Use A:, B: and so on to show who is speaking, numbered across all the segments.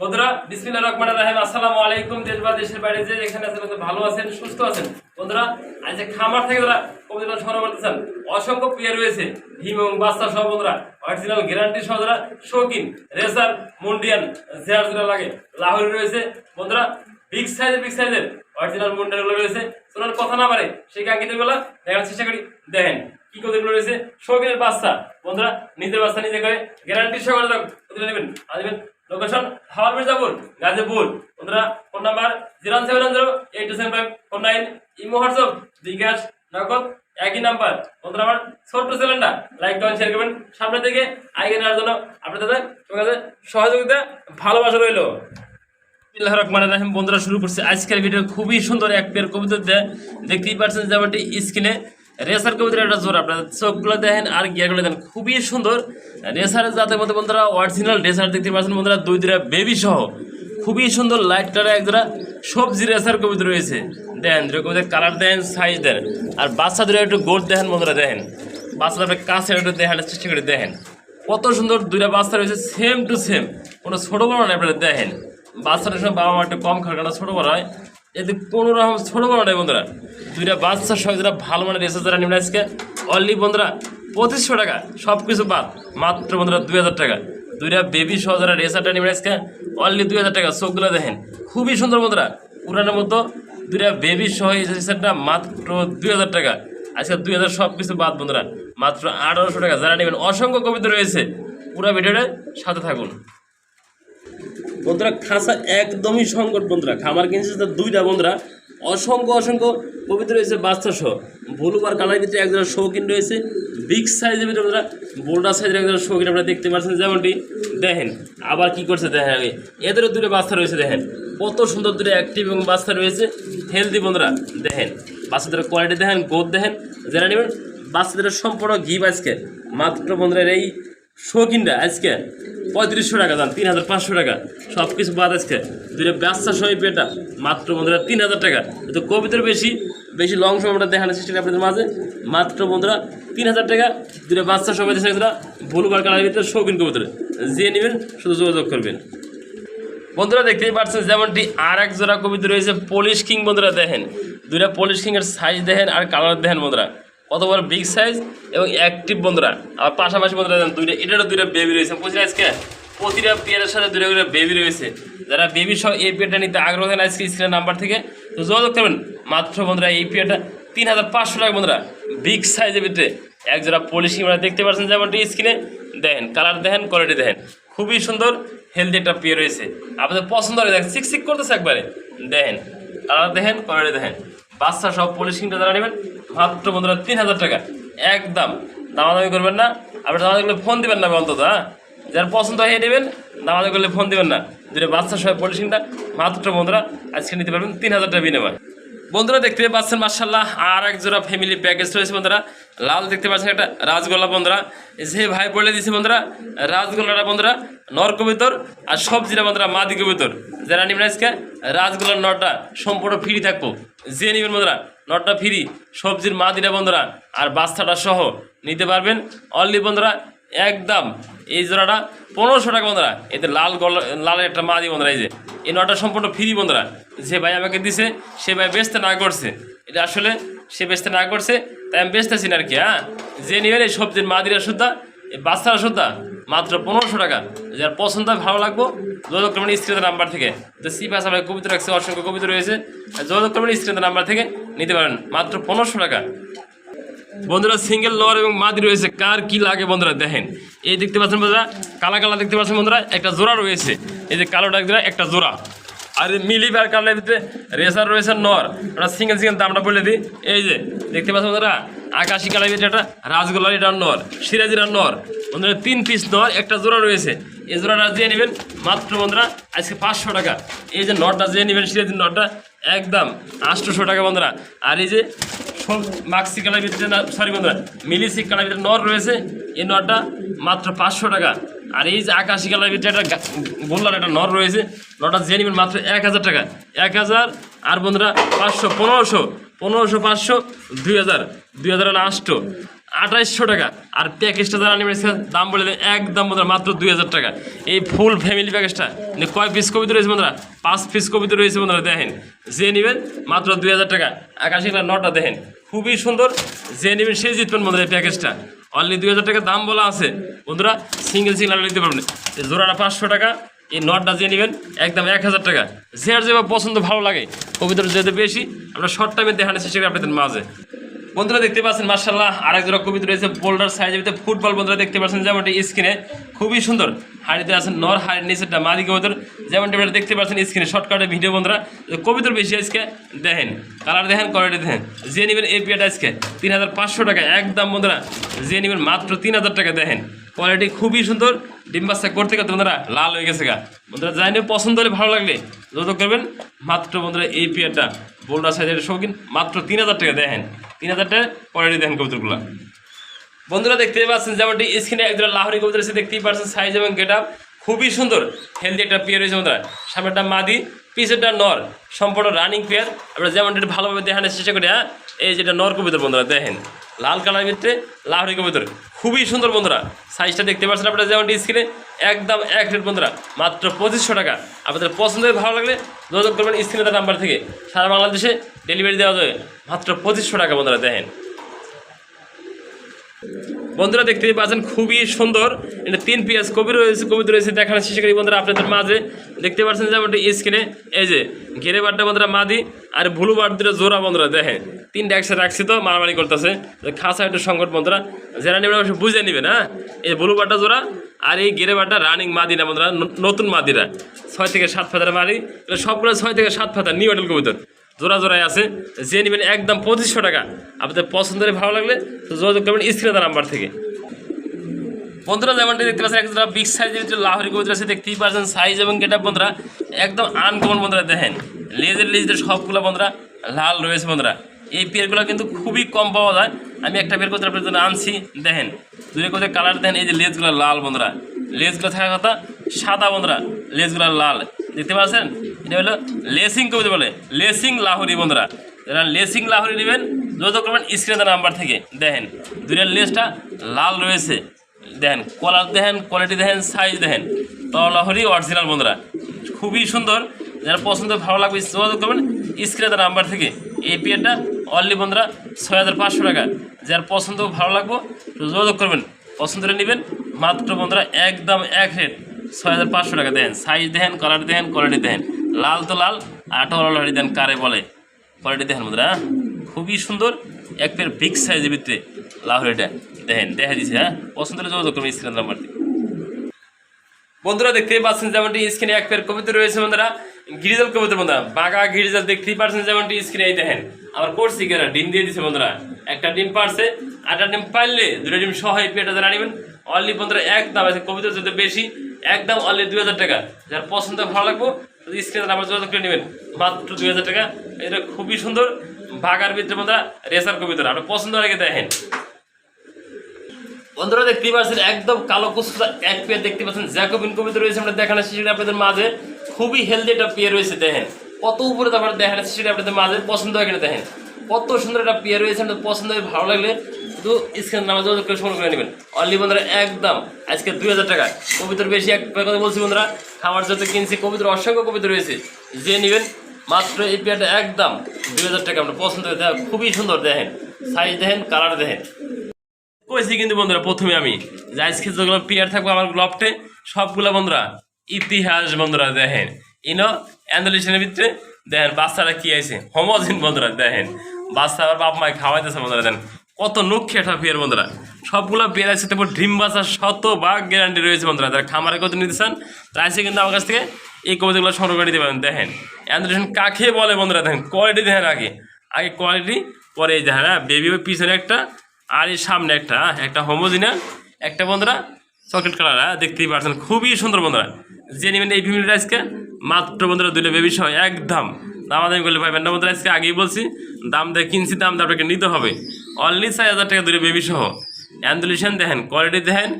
A: বন্ধুরা, বিসমিল্লাহ রহমান রাহিম। আসসালামু আলাইকুম, দেশ দেশের বাইরে যে যেখানে আছেন ভালো আছেন, সুস্থ আছেন। বন্ধুরা, আজ খামার থেকে কবিতা অসংখ্য প্রিয় রয়েছে। ভীম এবং সহ বন্ধুরা অরিজিনাল গ্যারান্টি সহ যারা শৌখিন রেসার মুন্ডিয়ান জেয়ার লাগে, লাহোরি রয়েছে। বন্ধুরা বিগ সাইজের বিগ সাইজের অরিজিনাল মুন্ডিয়ানগুলো রয়েছে। শোনার কথা না পারে সেই কাঙ্ক্ষিতগুলো দেখার চেষ্টা করি। দেখেন, কি কতগুলো রয়েছে? শৌখিনের বাচ্চা। বন্ধুরা, নিজের বাচ্চা নিজে করে গ্যারান্টি কতগুলো নেবেন আসবেন লোকেশন হাওয়ার মির্জাপুর গাজীপুর বন্ধুরা, phone number zero seven zero eight two seven five four nine, imo, WhatsApp, bKash, Nagad, একই নাম্বার। বন্ধুরা, আমার ছোট্ট চ্যানেলটা লাইক কমেন্ট শেয়ার করবেন। সামনে থেকে আগে নেওয়ার জন্য আপনাদের সঙ্গে সহযোগিতা, ভালোবাসা রইল। বিসমিল্লাহির রহমানির রহিম। বন্ধুরা, শুরু করছে আজকের ভিডিও খুবই সুন্দর এক পেয়ার কবিতা দেখতেই পাচ্ছেন যেমনটি স্ক্রিনে রেসার কবিতার একটা জোর, আপনারা চোখগুলো দেখেন আর গিয়ারগুলো দেখেন, খুবই সুন্দর। রেসারের জাতের মধ্যে বন্ধুরা অরিজিনাল রেসার দেখতে পাচ্ছেন বন্ধুরা, দুই দুটা বেবি সহ। খুবই সুন্দর লাইট কালার এক জোড়া সবজি রেসার কবিতা রয়েছে। দেন দুটো কবিতার কালার দেন সাইজ দেন। আর বাচ্চাদের একটু গোট দেখেন বন্ধুরা, দেখেন। বাচ্চাদের আপনি কাছে একটু দেখানোর চেষ্টা করে দেখেন। কত সুন্দর দুইটা বাচ্চা রয়েছে সেম টু সেম কোনো ছোটো বড় নয় আপনারা দেখেন। বাচ্চাটার সময় বাবা মা একটু কম খাওয়ার কারণে ছোটো বড় হয়। এতে কোনো রকম ছোটো বড় নয় বন্ধুরা। দুইটা বাচ্চা সহ যারা ভালো মানের রেসে যারা নিবেন আজকে অনলি বন্ধুরা পঁচিশশো টাকা সব কিছু বাদ, মাত্র বন্ধুরা দুই হাজার টাকা। দুইটা বেবি সহ যারা রেসারটা নিবেন আজকে অনলি দুই হাজার টাকা, চোখগুলো দেখেন। খুবই সুন্দর বন্ধুরা পুরানোর মতো দুইটা বেবি সহ রেসারটা মাত্র দুই হাজার টাকা। আজকে দুই হাজার সব কিছু বাদ বন্ধুরা, মাত্র আঠারোশো টাকা। যারা নেবেন, অসংখ্য কবিতা রয়েছে। পুরো ভিডিওটা সাথে থাকুন। বন্ধুরা, খাসা একদমই সংকট বন্ধুরা। খামার কিনছে তো দুইটা বন্ধুরা। অসংখ্য অসংখ্য কবিতা রয়েছে বাচ্চা সহ ব্লু আর কালার ভিতরে একজনের শৌখিন রয়েছে। বিগ সাইজের ভিতরে বন্ধুরা, বোল্ডার সাইজের একজনের শৌখিন আপনারা দেখতে পাচ্ছেন। যেমনটি দেখেন, আবার কি করছে দেখেন আগে। এদেরও দুটো বাচ্চা রয়েছে দেখেন। কত সুন্দর দুটো অ্যাক্টিভ এবং বাচ্চা রয়েছে। হেলদি বন্ধুরা, দেখেন। বাচ্চাদের কোয়ালিটি দেখেন গোদ দেখেন। যারা নেবেন, বাচ্চাদের সম্পূর্ণ ঘি আজকে। মাত্র বন্ধুরা এই শৌখিনটা আজকে পঁয়ত্রিশশো টাকা দাম, তিন হাজার পাঁচশো টাকা। সব কিছু বাদ আজকে। দুটো ব্যবসা সহ পেটা মাত্র বন্ধুরা তিন হাজার টাকা। তো কবিতার বেশি বেশি লং সময়টা দেখানোর চেষ্টা আপনাদের মাঝে। মাত্র বন্ধুরা তিন হাজার টাকা দুটো বাচ্চা সবাই দেশে ভুল বার কালার ভিতরে শৌখিন কবিতার যে নেবেন, শুধু যোগাযোগ করবেন। বন্ধুরা দেখতেই পাচ্ছেন যেমনটি আর এক জোড়া কবিতা রয়েছে পলিশ কিং বন্ধুরা দেখেন। দুইটা পলিশ কিংয়ের সাইজ দেখেন আর কালার দেখেন বন্ধুরা। বড় বিগ সাইজ এবং অ্যাক্টিভ বন্ধুরা। আর পাশাপাশি বন্ধুরা দুইটা এটারও দুইটা বেবি রয়েছে। বুঝলেন আজকে? প্রতিটা পেয়ারের সাথে দুইটা করে বেবি রয়েছে। যারা বেবি সহ এই পেয়ারটা নিতে আগ্রহ দেন আজকে স্ক্রিনের নাম্বার থেকে, তো যোগাযোগ করবেন। মাত্র বন্ধুরা, এই পেয়ারটা তিন হাজার পাঁচশো টাকা বন্ধুরা বিগ সাইজের ভিতরে। এক জোড়া পলিশিং আমরা দেখতে পাচ্ছেন যেমনটি স্ক্রিনে দেখেন কালার দেখেন কোয়ালিটি দেখেন। খুবই সুন্দর হেলদি একটা পেয়ে রয়েছে। আপনাদের পছন্দ হবে দেখেন সিক সিক করতেছে একবারে। দেখেন কালার দেখেন কোয়ালিটি দেখেন। বাচ্চা সব পলিশিংটা যারা নেবেন, মাত্র বন্ধুরা তিন হাজার টাকা। একদম দামাদামি করবেন না। আপনি দামাদামি করলে ফোন দেবেন না অন্তত হ্যাঁ? যার পছন্দ হয়ে নেবেন, দামাদামি করলে ফোন দেবেন না। যদি বাচ্চা সব পলিশিংটা মাত্র বন্ধুরা, আজকে নিতে পারবেন তিন হাজার টাকা বিনিময়। বন্ধুরা দেখতে পাচ্ছেন মার্শাল্লাহ আর এক জোড়া ফ্যামিলি প্যাকেজ রয়েছে বন্ধুরা। লাল দেখতে পাচ্ছেন একটা রাজগোল্লা বন্ধুরা। যে ভাই বলে দিয়েছে বন্ধুরা, রাজগোল্লাটা বন্ধুরা, নর কবিতর আর সবজিটা বন্ধুরা মাদি কবিতর। যারা নিবেন আজকে, রাজগোল্লার নটটা সম্পূর্ণ ফ্রি থাকব। যে নিবেন বন্ধুরা নটটা ফ্রি সবজির মাদিটা বন্ধুরা, আর বাচ্চাটা সহ নিতে পারবেন। অনলি বন্ধুরা একদম। এই জোড়াটা পনেরোশো টাকা বন্ধুরা। এতে লাল গল লালের একটা মা দিয়ে বন্ধুরা, এই যে। এই নটা সম্পূর্ণ ফ্রি বন্ধুরা। যে ভাই আমাকে দিছে, সে ভাই বেচতে না করছে। এটা আসলে সে বেচতে না করছে, তাই আমি বেচতেছি না আর কি হ্যাঁ? যে নিবেন এই সবজির মাদিরা সুদ্ধা এই বাচ্চারা সুদ্ধা মাত্র পনেরোশো টাকা। যার পছন্দ ভালো লাগবো, যোগাযোগ করবেন নাম্বার থেকে। তো সি ভাষা ভাই কবিতা রাখছে, অসংখ্য কবিতা রয়েছে। যোগাযোগ করবেন নাম্বার থেকে, নিতে পারেন। মাত্র পনেরোশো টাকা। বন্ধুরা সিঙ্গেল লোয়ার এবং মাদি রয়েছে। কার কি লাগে বন্ধুরা, দেখেন। এই দেখতে পাচ্ছেন বন্ধুরা, কালা কালা দেখতে পাচ্ছেন বন্ধুরা, একটা জোড়া রয়েছে। এই যে কালো একদম একটা জোড়া। আর মিলি আর কালারের ভিতরে রেসার রয়েছে নর। ওটা সিঙ্গেল সিঙ্গেল দামটা বলে দিই। এই যে, দেখতে পাচ্ছেন বন্ধুরা, আকাশি কালারের ভিতরে একটা রাজগোলার এটা নর, সিরাজিরা নর। বন্ধুরা, তিন পিস নর, একটা জোড়া রয়েছে। এই জোড়াটা দিয়ে নেবেন, মাত্র বন্ধুরা, আজকে পাঁচশো টাকা। এই যে নটটা দিয়ে নেবেন, সিরাজির নটটা একদম আটশোশো টাকা বন্ধুরা। আর এই যে সব মাক্সি কালার ভিতরে না সরি বন্ধুরা মিলিসি কালার ভিতরে নর রয়েছে, এই নরটা মাত্র পাঁচশো টাকা। আর এই যে আকাশি কালার ভিতরে একটা গোল্লার একটা নর রয়েছে, নরটা যে নেবেন মাত্র এক হাজার টাকা। এক হাজার, আর বন্ধুরা পাঁচশো, পনেরোশো পনেরোশো, পাঁচশো, দুই হাজার দুই হাজার আটশো। আঠাইশশো টাকা। আর প্যাকেজটা যারা নেবেন দাম বলে দেন একদম বন্ধুরা, মাত্র দুই হাজার টাকা। এই ফুল ফ্যামিলি প্যাকেজটা কয় পিস কবিতা রয়েছে বন্ধুরা? পাঁচ পিস কবিতা রয়েছে বন্ধুরা, দেখেন। যে নেবেন, মাত্র দুই হাজার টাকা। আকাশি নটা, দেখেন। খুবই সুন্দর, যে নেবেন, সেই জিতবেন বন্ধুরা এই প্যাকেজটা অনলি দুই হাজার টাকা দাম বলা আছে। বন্ধুরা সিঙ্গেল সিঙ্গেল নিতে পারবেন। জোড়াটা পাঁচশো টাকা, এই নটটা যে নেবেন, একদম এক হাজার টাকা। যে আর যেভাবে পছন্দ ভালো লাগে কবিতার যেতে বেশি, আমরা শর্ট টাইমে দেখানোর চেষ্টা করি আপনাদের মাঝে। বন্ধুরা দেখতে পাচ্ছেন মার্শাল্লাহ আরেক জোড়া কবিতা রয়েছে, বোল্ডার সাইজের ভিতরে ফুটবল বন্ধুরা দেখতে পাচ্ছেন, যেমনটি স্ক্রিনে খুবই সুন্দর, হাড়িতে আছেন নর, হাড়ির নিচেরটা মাদি কবিতর, যেমনটি আপনারা দেখতে পাচ্ছেন স্ক্রিনে শর্টকাটে ভিডিও বন্ধুরা কবিতর বেশি আজকে দেখেন, কালার দেখেন, কোয়ালিটি দেখেন, যে নেবেন এই পিয়াটা আজকে তিন হাজার পাঁচশো টাকা, একদম বন্ধুরা, যে নেবেন মাত্র তিন হাজার টাকা, দেখেন, কোয়ালিটি খুবই সুন্দর, ডিম বাচ্চা করতে করতে বন্ধুরা লাল হয়ে গেছে গা, বন্ধুরা যাই পছন্দ হলে ভালো লাগলে যত করবেন, মাত্র বন্ধুরা এই পিয়ারটা বোল্ডার সাইজের শৌখিন, মাত্র তিন হাজার টাকা, দেখেন। তিন হাজার টাকা কোয়ালিটি দেখেন কবুতরগুলো। বন্ধুরা দেখতে পাচ্ছেন, যেমনটি স্ক্রিনে একজন লাহরি কবুতর এসে দেখতেই পাচ্ছেন সাইজ এবং গেট আপ খুবই সুন্দর হেলদি একটা পেয়ার রয়েছে বন্ধুরা। সামনেটা মাদি, পিছেরটা নর, সম্পূর্ণ রানিং পেয়ার আমরা যেমনটি ভালোভাবে দেখানোর চেষ্টা করি হ্যাঁ এই যেটা নর কবুতর বন্ধুরা, দেখেন, লাল কালার ভিতরে লাহরি কবুতর। খুবই সুন্দর বন্ধুরা সাইজটা দেখতে পাচ্ছেন আপনারা যেমনটি স্ক্রিনে, একদম এক রেট বন্ধুরা, মাত্র পঁচিশশো টাকা। আপনাদের পছন্দ হয়ে ভালো লাগলে যোগাযোগ করবেন স্ক্রিনে তার নাম্বার থেকে। সারা বাংলাদেশে ডেলিভারি দেওয়া যাবে মাত্র পঁচিশশো টাকা, বন্ধুরা, দেখেন। বন্ধুরা, দেখতেই পাচ্ছেন, খুবই সুন্দর। এটা তিন পিএস কবি রয়েছে, কবিতা রয়েছে, দেখানোর চেষ্টা করি, বন্ধুরা, আপনাদের মাঝে। দেখতে পাচ্ছেন, যেমন স্ক্রিনে এই যে, ঘেরে বারটা, বন্ধুরা, মাদি আর ভুলু বার দুটো জোড়া, বন্ধুরা, দেখেন। তিনটা একসাথে রাখছি তো, মারামারি করতেছে। খাসা একটু সংকট, বন্ধুরা। যারা নেবেন অবশ্যই বুঝে নেবেন হ্যাঁ এই ভুলু বারটা জোড়া আর এই গেরে বারটা রানিং মাদিরা, বন্ধুরা নতুন মাদিরা। ছয় থেকে সাত ফাতার মারি সবগুলো ছয় থেকে সাত ফাতা নিউ অডেল কবিতর। জোড়া জোড়ায় আছে, যে নেবেন একদম পঁচিশশো টাকা। আপনাদের পছন্দের ভালো লাগলে যোগাযোগ করবেন স্ক্রিনে নাম্বার থেকে। বন্ধুরা, যেমনটি দেখতে পাচ্ছেন একটা বিগ সাইজের যে লাহরি কবিতা আছে, দেখতেই পাচ্ছেন সাইজ এবং গেটা বন্ধুরা। একদম আনকমন বন্ধুরা, দেখেন। লেজের লেজের সবগুলো বন্ধুরা লাল রয়েছে বন্ধুরা। এই পেয়ারগুলো কিন্তু খুবই কম পাওয়া যায়। আমি একটা পেয়ার করতে আপনার জন্য আনছি, দেখেন। দূরে কোথায় কালার দেখেন, এই যে লেজগুলো লাল বন্ধুরা। লেজগুলো থাকার কথা সাদা বন্ধুরা লেজগুলো লাল। দেখতে পাচ্ছেন? এটা হলো লেসিং কবিতা বলে। লেসিং লাহরি, বন্ধুরা। যারা লেসিং লাহরি নেবেন, যোগাযোগ করবেন স্ক্রিনের নাম্বার থেকে। দেখেন, দুইটার লেসটা লাল রয়েছে। দেখেন কলার দেখেন, কোয়ালিটি দেখেন সাইজ দেখেন। তলাহরি অরিজিনাল বন্ধুরা। খুবই সুন্দর। যারা পছন্দ, ভালো লাগবে, যোগাযোগ করবেন স্ক্রিনের নাম্বার থেকে। এই পিয়ারটা অনলি বন্ধুরা, ছয় হাজার পাঁচশো টাকা। যার পছন্দ, ভালো লাগবো, যোগাযোগ করবেন। পছন্দ করে নেবেন, মাত্র, বন্ধুরা, একদম এক রেট ছয় হাজার পাঁচশো টাকা। দেন সাইজ দেখেন কালার দেন কোয়ালিটি দেখেন। লাল তো লাল, আর আটো লাল দেন কারে বলে। কোয়ালিটি দেখেন বন্ধুরা? খুবই সুন্দর, এক পেয়ার বিগ সাইজের ভিতরে লাহরিটা দেখেন, দেখা দিচ্ছে হ্যাঁ? পছন্দ হলে যোগাযোগ করবেন স্ক্রিন নাম্বার থেকে বন্ধুরা, দেখতেই পাচ্ছেন যেমনটি স্ক্রিনে এক পেয়ার কবিতা রয়েছে বন্ধুরা। গিরিজাল কবিতা বন্ধুরা, বাঘা গিরিজাল, দেখতেই পাচ্ছেন যেমনটি স্ক্রিনে, এই দেখেন আবার করছি কেনা ডিম দিয়ে দিছে বন্ধুরা। একটা ডিম পারছে আটটা ডিম পারলে দুটো ডিম সহ এই পেয়ারটা যারা নেবেন অনলি বন্ধুরা, একদম আছে কবিতা যদি বেশি, একদম অনলি দুই হাজার টাকা। যার পছন্দ, ভালো লাগবো স্ক্রিনে নাম্বার যোগাযোগ করে নেবেন। মাত্র দুই হাজার টাকা। এটা খুবই সুন্দর। বাঘার ভিতরে বন্ধুরা রেসার কবিতা আপনার পছন্দ লাগে দেখেন। বন্ধুরা, দেখতেই পাচ্ছেন, একদম কালো কুসুতা এক পেয়ার দেখতে পাচ্ছেন। জ্যাকোবিন কবিতা রয়েছে, আমরা দেখানোর শিশুটি আপনাদের মাঝে। খুবই হেলদি একটা পেয়ার রয়েছে, দেখেন। কত উপরে তারপরে দেখানোর শিশুটি আপনাদের মাঝে। পছন্দ হয় কিনা, দেখেন। কত সুন্দর একটা পেয়ার রয়েছে, আপনাদের পছন্দ হয়ে, ভালো লাগলে শুধু স্ক্রিন নামাজ যোগাযোগ করে সংগ্রহ করে নেবেন। অনলি বন্ধুরা, একদম। আজকে দুই হাজার টাকা। কবিতার বেশি এক কথা বলছি বন্ধুরা। খাবার যত কিনছি, কবিতার অসংখ্য কবিতা রয়েছে। যে নেবেন, মাত্র এই পেয়ারটা একদম দুই হাজার টাকা। আপনার পছন্দ দেখেন খুবই সুন্দর দেখেন। সাইজ দেখেন কালার দেখেন। কইছি কিন্তু বন্ধুরা, প্রথমে আমি যে আজকে যেগুলো পেয়ার থাকব আমার গ্লভটে সবগুলো বন্ধুরা ইতিহাস বন্ধুরা দেখেন। ইনো অ্যান্ডোলিশনের ভিতরে দেখেন বাচ্চারা কি আছে। হোমোজিন বন্ধুরা দেখেন। বাচ্চা আবার বাপ মায় খাওয়াইতেছে বন্ধুরা, দেখেন। কত লক্ষ্যে একটা পেয়ার বন্ধুরা? সবগুলো পেয়ার আছে তারপর ড্রিম বাচ্চার শত বাঘ গ্যারান্টি রয়েছে বন্ধুরা। যারা খামারে কত নিতে চান তারা এসে কিন্তু আমার কাছ থেকে এই কবিতাগুলো সংগ্রহ করে দিতে পারেন দেখেন অ্যান্ডোলিশন কাকে বলে বন্ধুরা? দেখেন কোয়ালিটি দেখেন আগে। আগে কোয়ালিটি পরে এই দেখেন হ্যাঁ বেবি পিছনে একটা, আর এই সামনে একটা একটা হোমোজিনা একটা বন্ধুরা চকলেট কালার হ্যাঁ দেখতেই পাচ্ছেন। খুবই সুন্দর বন্ধুরা। যে নেবেন এই ফিমেল আজকে, মাত্র বন্ধুরা দুটো বেবি সহ একদম দামাদামি করলে পাইবেন না। বন্ধুরা, আজকে আগেই বলছি, দাম দিয়ে কিনছি, দাম আপনাকে নিতে হবে। অনলি চার হাজার টাকা দুটো বেবি সহ অ্যান্ডুলেশন দেখেন কোয়ালিটি দেখেন,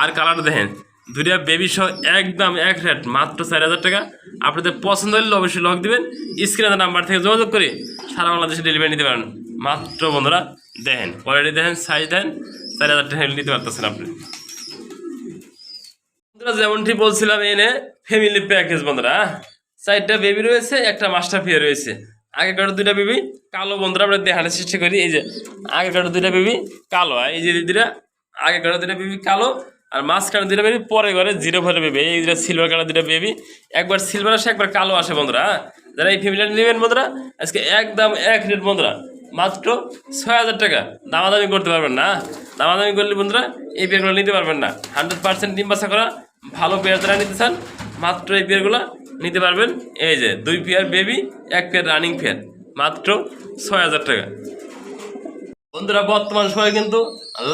A: আর কালার দেখেন। দুটা বেবি সহ একদম এক রেট মাত্র চার হাজার টাকা। আপনাদের পছন্দ হলে অবশ্যই লক দিবেন। স্ক্রিনের নাম্বার থেকে যোগাযোগ করে সারা বাংলাদেশে ডেলিভারি নিতে পারেন। মাত্র বন্ধুরা, দেখেন কোয়ালিটি দেখেন সাইজ দেন চার হাজার টাকা নিতে পারতেছেন আপনি। বন্ধুরা, যেমনটি বলছিলাম, এনে ফ্যামিলি প্যাকেজ বন্ধুরা হ্যাঁ? চারটা বেবি রয়েছে, একটা মাস্টার ফিয়ে রয়েছে। আগে আগেকার দুইটা বেবি কালো বন্ধুরা আমরা দেখানোর চেষ্টা করি। এই যে, আগেকার দুইটা বেবি কালো এই যে দিদিরা, আগেকার দুইটা বেবি কালো, আর মাছ মাঝখানে দুইটা বেবি পরে ঘরে জিরো ভরে বেবি এই দুটা সিলভার কালার দুইটা বেবি একবার সিলভার আসে, একবার কালো আসে বন্ধুরা হ্যাঁ? যারা এই ফ্যামিলি নেবেন বন্ধুরা, আজকে একদম এক রেট বন্ধুরা, মাত্র ছয় হাজার টাকা। দামাদামি করতে পারবেন না। দামাদামি করলে বন্ধুরা এই পেয়ারগুলো নিতে পারবেন না। হান্ড্রেড পার্সেন্ট ডিম বাসা করা, ভালো পেয়ার যারা নিতে চান মাত্র এই পেয়ারগুলো নিতে পারবেন এই যে দুই পেয়ার বেবি এক পেয়ার রানিং পেয়ার মাত্র ছয় হাজার টাকা বন্ধুরা বর্তমান সময় কিন্তু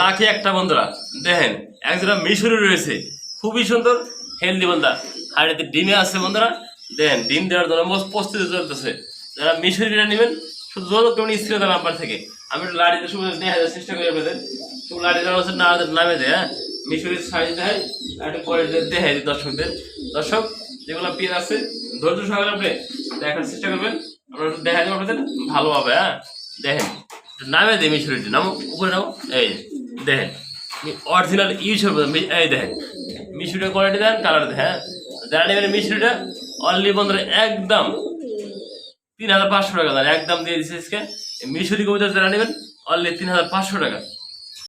A: লাখে একটা বন্ধুরা দেখেন একজোড়া মিশরি রয়েছে খুবই সুন্দর হেলদি বন্ধা আর এতে ডিমে আছে বন্ধুরা দেখেন ডিম দেওয়ার জন্য প্রস্তুতি চলতেছে যারা মিশরিটা নেবেন শুধু করুন স্ক্রিনে দেওয়া নাম্বার থেকে আমি একটু লাড়িতে শুধু দেখা যাওয়ার চেষ্টা করি আপনাদের শুধু লাড়ি দেওয়া হচ্ছে না নামে দেয় হ্যাঁ মিশরির সাইজ দেয় একটু পরে দেখাই দিই দর্শকদের দর্শক, যেগুলো পেয়ে আছে, ধৈর্য সহকারে আপনি দেখার চেষ্টা করবেন। একটু দেখা যাব আপনাদের ভালোভাবে হ্যাঁ? দেখেন, নামে দে মিশরিটি নামো, উপরে নামো। এই দেখেন অরিজিনাল ইউজ হবে এই দেখেন মিশরিটা কোয়ালিটি দেন কালার হ্যাঁ? যারা নেবেন মিশরিটা অনলি বন্ধুরা, একদম তিন হাজার পাঁচশো টাকা দেন, একদম দিয়ে দিচ্ছে আজকে। মিশরি কবিতা যারা নেবেন অনলি তিন হাজার পাঁচশো টাকা।